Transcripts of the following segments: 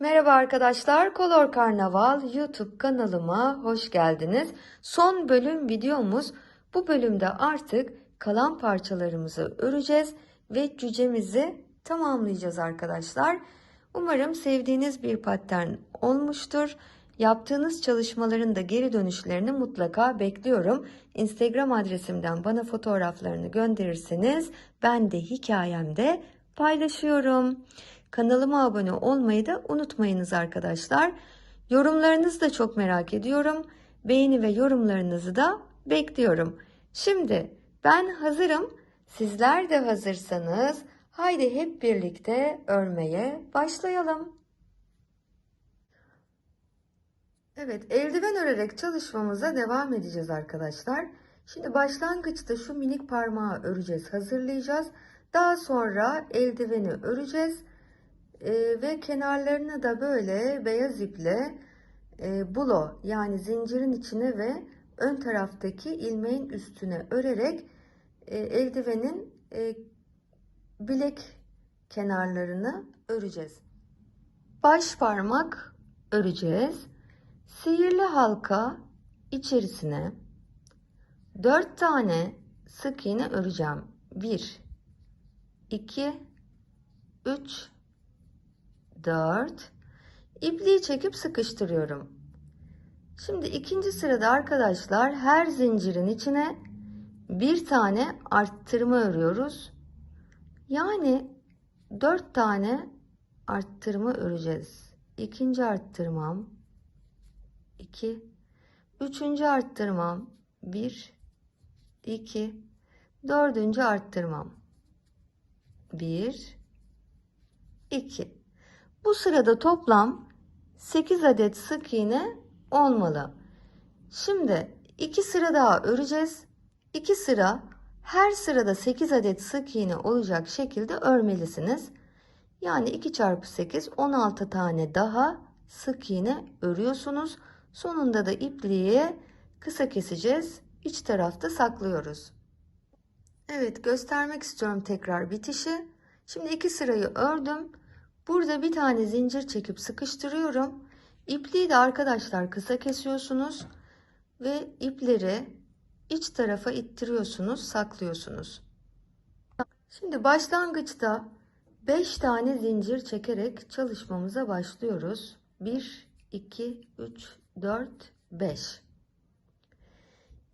Merhaba arkadaşlar, Kolor Karnaval YouTube kanalıma hoş geldiniz. Son bölüm videomuz. Bu bölümde artık kalan parçalarımızı öreceğiz ve cücemizi tamamlayacağız arkadaşlar. Umarım sevdiğiniz bir pattern olmuştur. Yaptığınız çalışmaların da geri dönüşlerini mutlaka bekliyorum. Instagram adresimden bana fotoğraflarını gönderirseniz ben de hikayemde paylaşıyorum. Kanalıma abone olmayı da unutmayınız arkadaşlar. Yorumlarınızı da çok merak ediyorum. Beğeni ve yorumlarınızı da bekliyorum. Şimdi ben hazırım. Sizler de hazırsanız haydi hep birlikte örmeye başlayalım. Evet, eldiven örerek çalışmamıza devam edeceğiz arkadaşlar. Şimdi başlangıçta şu minik parmağı öreceğiz, hazırlayacağız. Daha sonra eldiveni öreceğiz. Ee, ve kenarlarını da böyle beyaz iple e, bulo yani zincirin içine ve ön taraftaki ilmeğin üstüne örerek e, eldivenin e, bilek kenarlarını öreceğiz. Baş parmak öreceğiz. Sihirli halka içerisine 4 tane sık iğne öreceğim. 1 2 3 4 ipliği çekip sıkıştırıyorum. Şimdi ikinci sırada arkadaşlar her zincirin içine bir tane arttırma örüyoruz. Yani 4 tane arttırma öreceğiz. İkinci arttırmam 2 Üçüncü arttırmam 1 2 Dördüncü arttırmam 1 2 bu sırada toplam 8 adet sık iğne olmalı. Şimdi 2 sıra daha öreceğiz. 2 sıra her sırada 8 adet sık iğne olacak şekilde örmelisiniz. Yani 2 çarpı 8 16 tane daha sık iğne örüyorsunuz. Sonunda da ipliği kısa keseceğiz. İç tarafta saklıyoruz. Evet göstermek istiyorum tekrar bitişi. Şimdi iki sırayı ördüm. Burada bir tane zincir çekip sıkıştırıyorum. İpliği de arkadaşlar kısa kesiyorsunuz ve ipleri iç tarafa ittiriyorsunuz, saklıyorsunuz. Şimdi başlangıçta 5 tane zincir çekerek çalışmamıza başlıyoruz. 1 2 3 4 5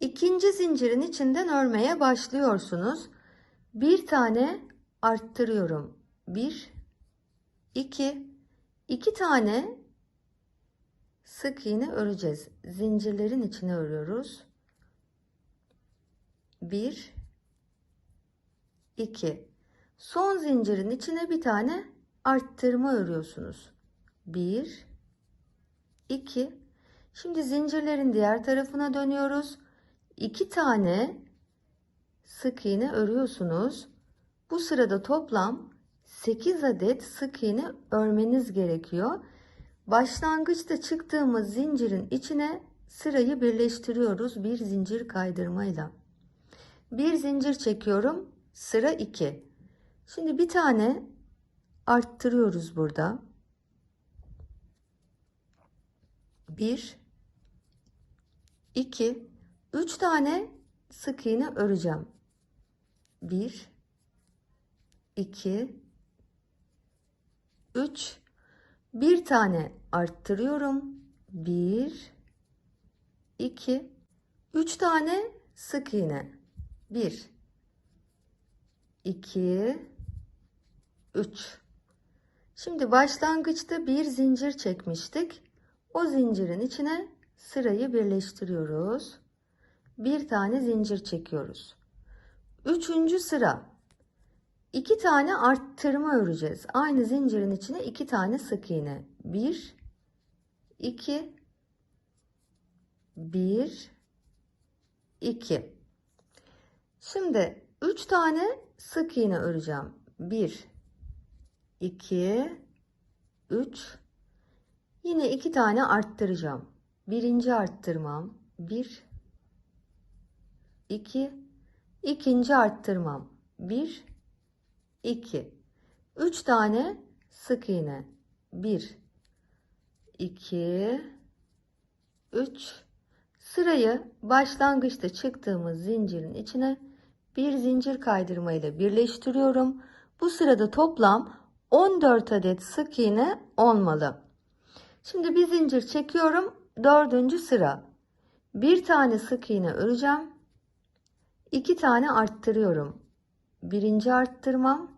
İkinci zincirin içinden örmeye başlıyorsunuz. Bir tane arttırıyorum. 1 2 2 tane sık iğne öreceğiz. Zincirlerin içine örüyoruz. 1 2 Son zincirin içine bir tane arttırma örüyorsunuz. 1 2 Şimdi zincirlerin diğer tarafına dönüyoruz. 2 tane sık iğne örüyorsunuz. Bu sırada toplam 8 adet sık iğne örmeniz gerekiyor. Başlangıçta çıktığımız zincirin içine sırayı birleştiriyoruz bir zincir kaydırmayla. Bir zincir çekiyorum. Sıra 2. Şimdi bir tane arttırıyoruz burada. 1 2 3 tane sık iğne öreceğim. 1 2 3 bir tane arttırıyorum. 1 2 3 tane sık iğne. 1 2 3 şimdi başlangıçta bir zincir çekmiştik. O zincirin içine sırayı birleştiriyoruz. Bir tane zincir çekiyoruz. Üçüncü sıra İki tane arttırma öreceğiz. Aynı zincirin içine iki tane sık iğne. Bir, iki, bir, iki. Şimdi üç tane sık iğne öreceğim. Bir, iki, üç. Yine iki tane arttıracağım. Birinci arttırmam. Bir, iki, ikinci arttırmam. Bir, 2 3 tane sık iğne 1 2 3 Sırayı başlangıçta çıktığımız zincirin içine bir zincir kaydırma ile birleştiriyorum. Bu sırada toplam 14 adet sık iğne olmalı. Şimdi bir zincir çekiyorum. Dördüncü sıra. Bir tane sık iğne öreceğim. İki tane arttırıyorum. Birinci arttırmam.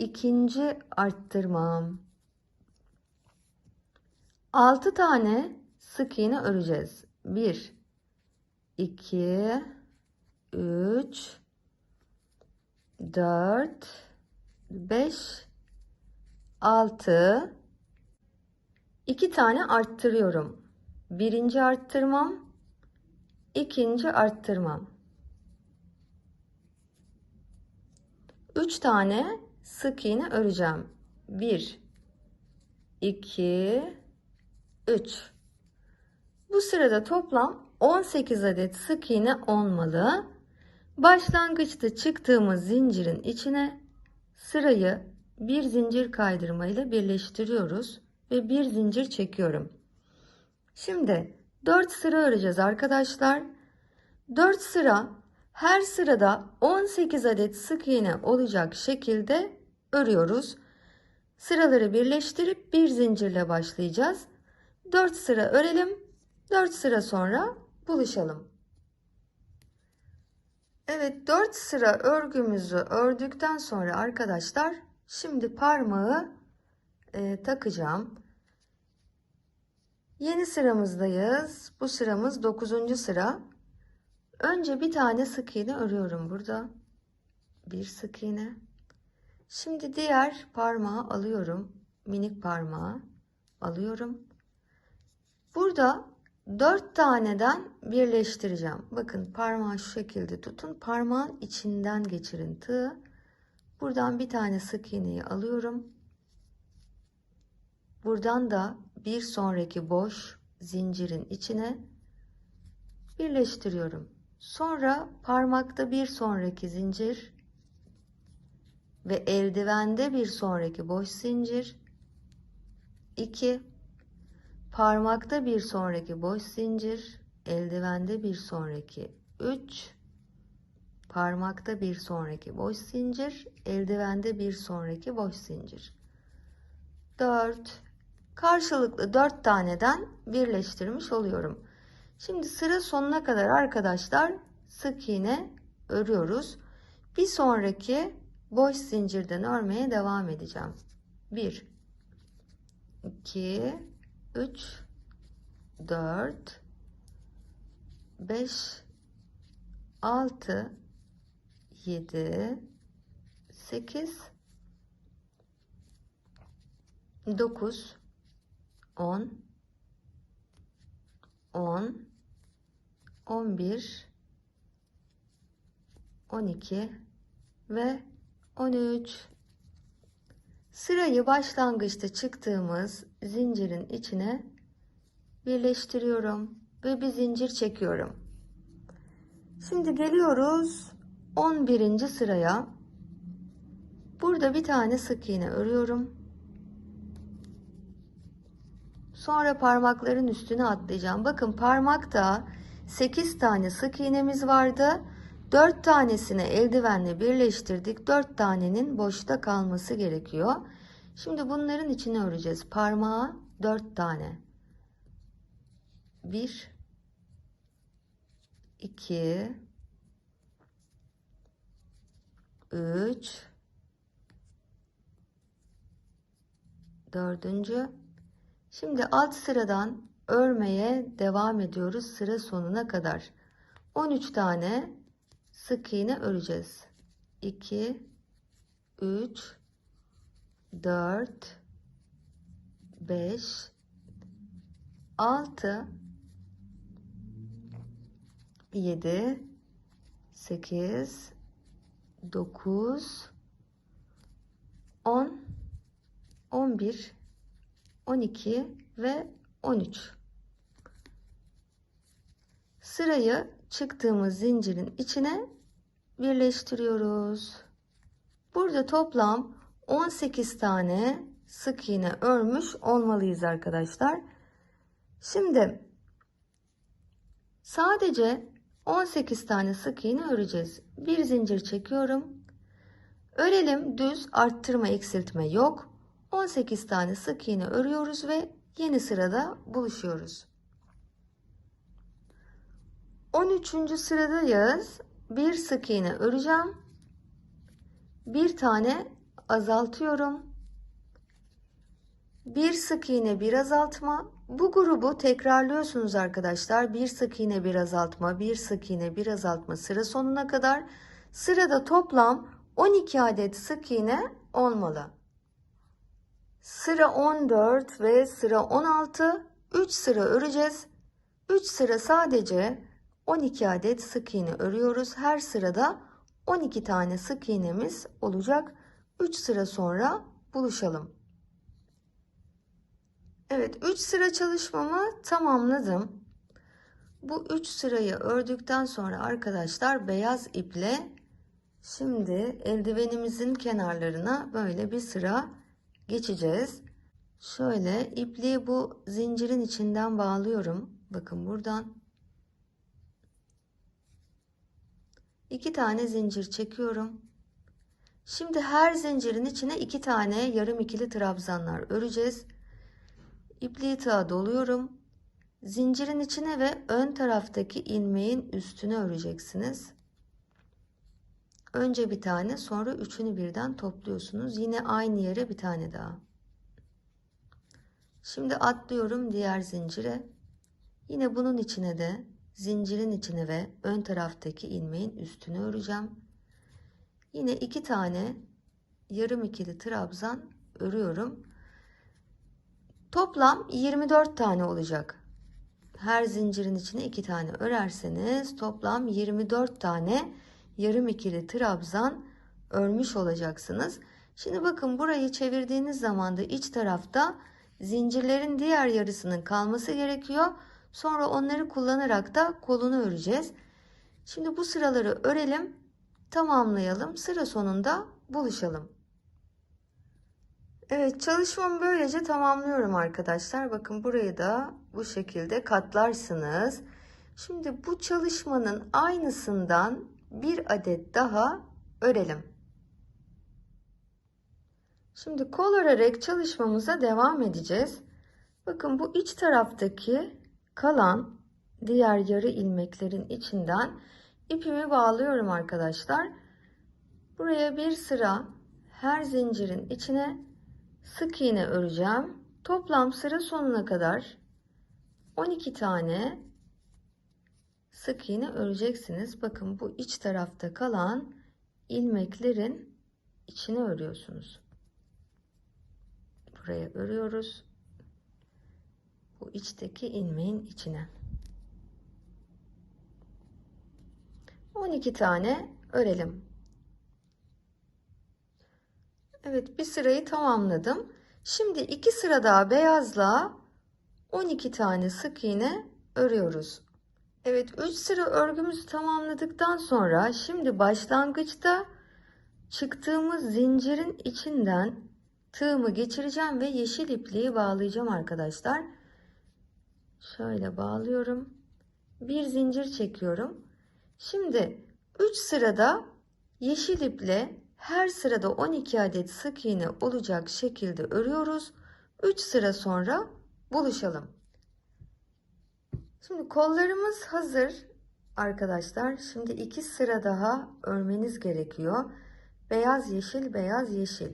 İkinci arttırmam. Altı tane sık iğne öreceğiz. Bir, iki, üç, dört, beş, altı. İki tane arttırıyorum. Birinci arttırmam, ikinci arttırmam. Üç tane sık iğne öreceğim. Bir, iki, üç. Bu sırada toplam 18 adet sık iğne olmalı. Başlangıçta çıktığımız zincirin içine sırayı bir zincir kaydırma ile birleştiriyoruz ve bir zincir çekiyorum. Şimdi 4 sıra öreceğiz arkadaşlar. 4 sıra her sırada 18 adet sık iğne olacak şekilde örüyoruz. Sıraları birleştirip bir zincirle başlayacağız. 4 sıra örelim. 4 sıra sonra buluşalım. Evet 4 sıra örgümüzü ördükten sonra arkadaşlar şimdi parmağı e, takacağım. Yeni sıramızdayız. Bu sıramız 9. sıra. Önce bir tane sık iğne örüyorum burada. Bir sık iğne. Şimdi diğer parmağı alıyorum. Minik parmağı alıyorum. Burada 4 taneden birleştireceğim. Bakın parmağı şu şekilde tutun. Parmağın içinden geçirin tığı. Buradan bir tane sık iğneyi alıyorum. Buradan da bir sonraki boş zincirin içine birleştiriyorum. Sonra parmakta bir sonraki zincir ve eldivende bir sonraki boş zincir 2 parmakta bir sonraki boş zincir eldivende bir sonraki 3 parmakta bir sonraki boş zincir eldivende bir sonraki boş zincir 4 karşılıklı 4 taneden birleştirmiş oluyorum. Şimdi sıra sonuna kadar arkadaşlar sık iğne örüyoruz. Bir sonraki boş zincirden örmeye devam edeceğim. 1 2 3 4 5 6 7 8 9 10 10 11 12 ve 13 Sırayı başlangıçta çıktığımız zincirin içine birleştiriyorum ve bir zincir çekiyorum. Şimdi geliyoruz 11. sıraya. Burada bir tane sık iğne örüyorum. Sonra parmakların üstüne atlayacağım. Bakın parmakta 8 tane sık iğnemiz vardı. 4 tanesini eldivenle birleştirdik. 4 tanenin boşta kalması gerekiyor. Şimdi bunların içine öreceğiz. Parmağa 4 tane. 1 2 3 dördüncü Şimdi alt sıradan örmeye devam ediyoruz sıra sonuna kadar. 13 tane sık iğne öreceğiz. 2 3 4 5 6 7 8 9 10 11 12 ve 13 sırayı çıktığımız zincirin içine birleştiriyoruz. Burada toplam 18 tane sık iğne örmüş olmalıyız arkadaşlar. Şimdi sadece 18 tane sık iğne öreceğiz. Bir zincir çekiyorum. Örelim düz arttırma eksiltme yok. 18 tane sık iğne örüyoruz ve yeni sırada buluşuyoruz. 13. sıradayız. Bir sık iğne öreceğim. Bir tane azaltıyorum. Bir sık iğne bir azaltma. Bu grubu tekrarlıyorsunuz arkadaşlar. Bir sık iğne bir azaltma, bir sık iğne bir azaltma sıra sonuna kadar. Sırada toplam 12 adet sık iğne olmalı. Sıra 14 ve sıra 16. 3 sıra öreceğiz. 3 sıra sadece 12 adet sık iğne örüyoruz. Her sırada 12 tane sık iğnemiz olacak. 3 sıra sonra buluşalım. Evet 3 sıra çalışmamı tamamladım. Bu 3 sırayı ördükten sonra arkadaşlar beyaz iple şimdi eldivenimizin kenarlarına böyle bir sıra geçeceğiz. Şöyle ipliği bu zincirin içinden bağlıyorum. Bakın buradan iki tane zincir çekiyorum. Şimdi her zincirin içine iki tane yarım ikili trabzanlar öreceğiz. İpliği tığa doluyorum. Zincirin içine ve ön taraftaki ilmeğin üstüne öreceksiniz. Önce bir tane sonra üçünü birden topluyorsunuz. Yine aynı yere bir tane daha. Şimdi atlıyorum diğer zincire. Yine bunun içine de zincirin içine ve ön taraftaki ilmeğin üstüne öreceğim. Yine iki tane yarım ikili trabzan örüyorum. Toplam 24 tane olacak. Her zincirin içine iki tane örerseniz toplam 24 tane yarım ikili trabzan örmüş olacaksınız. Şimdi bakın burayı çevirdiğiniz zaman da iç tarafta zincirlerin diğer yarısının kalması gerekiyor. Sonra onları kullanarak da kolunu öreceğiz. Şimdi bu sıraları örelim, tamamlayalım. Sıra sonunda buluşalım. Evet çalışmamı böylece tamamlıyorum arkadaşlar. Bakın burayı da bu şekilde katlarsınız. Şimdi bu çalışmanın aynısından bir adet daha örelim. Şimdi kol örerek çalışmamıza devam edeceğiz. Bakın bu iç taraftaki kalan diğer yarı ilmeklerin içinden ipimi bağlıyorum arkadaşlar. Buraya bir sıra her zincirin içine sık iğne öreceğim. Toplam sıra sonuna kadar 12 tane sık iğne öreceksiniz. Bakın bu iç tarafta kalan ilmeklerin içine örüyorsunuz. Buraya örüyoruz. Bu içteki ilmeğin içine. 12 tane örelim. Evet bir sırayı tamamladım. Şimdi iki sıra daha beyazla 12 tane sık iğne örüyoruz. Evet 3 sıra örgümüzü tamamladıktan sonra şimdi başlangıçta çıktığımız zincirin içinden tığımı geçireceğim ve yeşil ipliği bağlayacağım arkadaşlar. Şöyle bağlıyorum. Bir zincir çekiyorum. Şimdi 3 sırada yeşil iple her sırada 12 adet sık iğne olacak şekilde örüyoruz. 3 sıra sonra buluşalım. Şimdi kollarımız hazır arkadaşlar. Şimdi iki sıra daha örmeniz gerekiyor. Beyaz yeşil beyaz yeşil.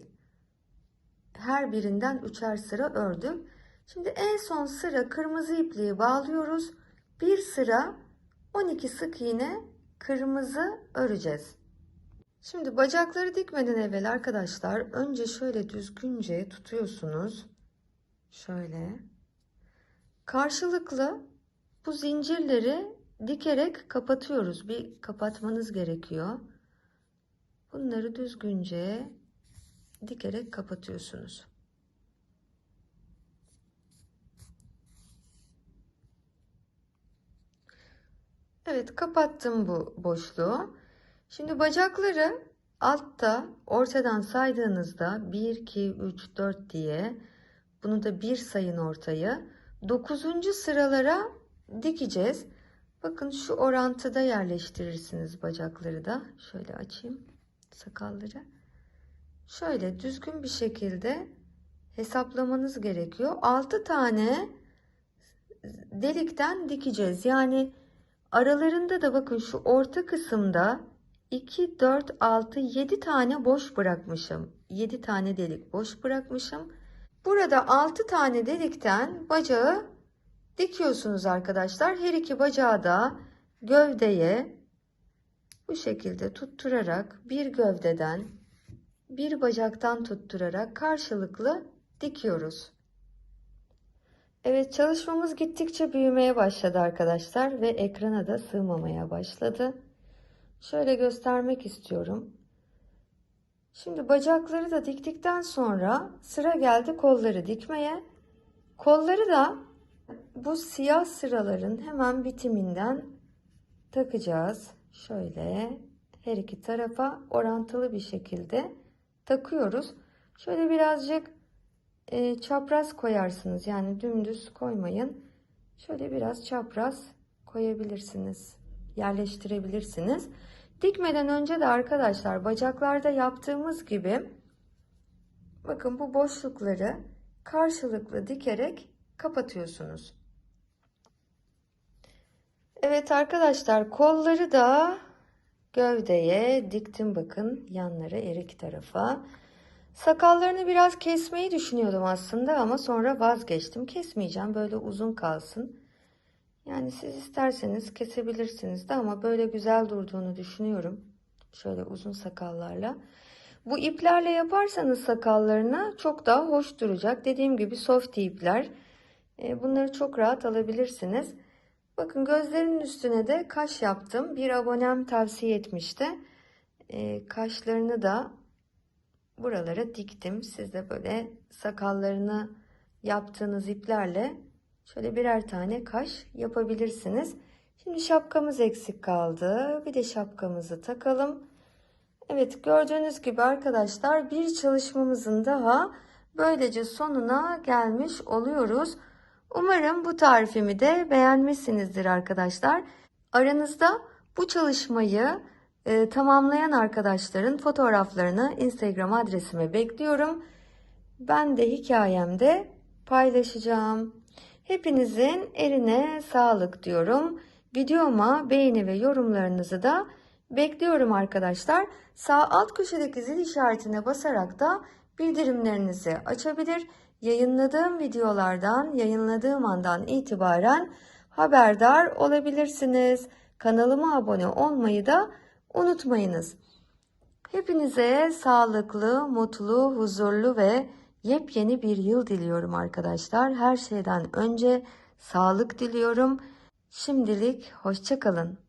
Her birinden üçer sıra ördük. Şimdi en son sıra kırmızı ipliği bağlıyoruz. Bir sıra 12 sık iğne kırmızı öreceğiz. Şimdi bacakları dikmeden evvel arkadaşlar önce şöyle düzgünce tutuyorsunuz. Şöyle. Karşılıklı bu zincirleri dikerek kapatıyoruz. Bir kapatmanız gerekiyor. Bunları düzgünce dikerek kapatıyorsunuz. Evet kapattım bu boşluğu. Şimdi bacakları altta ortadan saydığınızda 1, 2, 3, 4 diye bunu da bir sayın ortayı 9. sıralara dikeceğiz. Bakın şu orantıda yerleştirirsiniz bacakları da. Şöyle açayım sakalları. Şöyle düzgün bir şekilde hesaplamanız gerekiyor. 6 tane delikten dikeceğiz. Yani aralarında da bakın şu orta kısımda 2, 4, 6, 7 tane boş bırakmışım. 7 tane delik boş bırakmışım. Burada 6 tane delikten bacağı dikiyorsunuz arkadaşlar. Her iki bacağı da gövdeye bu şekilde tutturarak bir gövdeden bir bacaktan tutturarak karşılıklı dikiyoruz. Evet çalışmamız gittikçe büyümeye başladı arkadaşlar ve ekrana da sığmamaya başladı. Şöyle göstermek istiyorum. Şimdi bacakları da diktikten sonra sıra geldi kolları dikmeye. Kolları da bu siyah sıraların hemen bitiminden takacağız. Şöyle her iki tarafa orantılı bir şekilde takıyoruz. Şöyle birazcık e, çapraz koyarsınız. Yani dümdüz koymayın. Şöyle biraz çapraz koyabilirsiniz. Yerleştirebilirsiniz. Dikmeden önce de arkadaşlar bacaklarda yaptığımız gibi bakın bu boşlukları karşılıklı dikerek kapatıyorsunuz. Evet arkadaşlar kolları da gövdeye diktim bakın yanlara her iki tarafa. Sakallarını biraz kesmeyi düşünüyordum aslında ama sonra vazgeçtim. Kesmeyeceğim böyle uzun kalsın. Yani siz isterseniz kesebilirsiniz de ama böyle güzel durduğunu düşünüyorum. Şöyle uzun sakallarla. Bu iplerle yaparsanız sakallarına çok daha hoş duracak. Dediğim gibi soft ipler. E, Bunları çok rahat alabilirsiniz. Bakın gözlerinin üstüne de kaş yaptım. Bir abonem tavsiye etmişti. E, Kaşlarını da buralara diktim. Siz de böyle sakallarını yaptığınız iplerle şöyle birer tane kaş yapabilirsiniz. Şimdi şapkamız eksik kaldı. Bir de şapkamızı takalım. Evet gördüğünüz gibi arkadaşlar bir çalışmamızın daha böylece sonuna gelmiş oluyoruz. Umarım bu tarifimi de beğenmişsinizdir arkadaşlar. Aranızda bu çalışmayı e, tamamlayan arkadaşların fotoğraflarını Instagram adresime bekliyorum. Ben de hikayemde paylaşacağım. Hepinizin eline sağlık diyorum. Videoma beğeni ve yorumlarınızı da bekliyorum arkadaşlar. Sağ alt köşedeki zil işaretine basarak da bildirimlerinizi açabilir. Yayınladığım videolardan, yayınladığım andan itibaren haberdar olabilirsiniz. Kanalıma abone olmayı da unutmayınız. Hepinize sağlıklı, mutlu, huzurlu ve yepyeni bir yıl diliyorum arkadaşlar. Her şeyden önce sağlık diliyorum. Şimdilik hoşçakalın.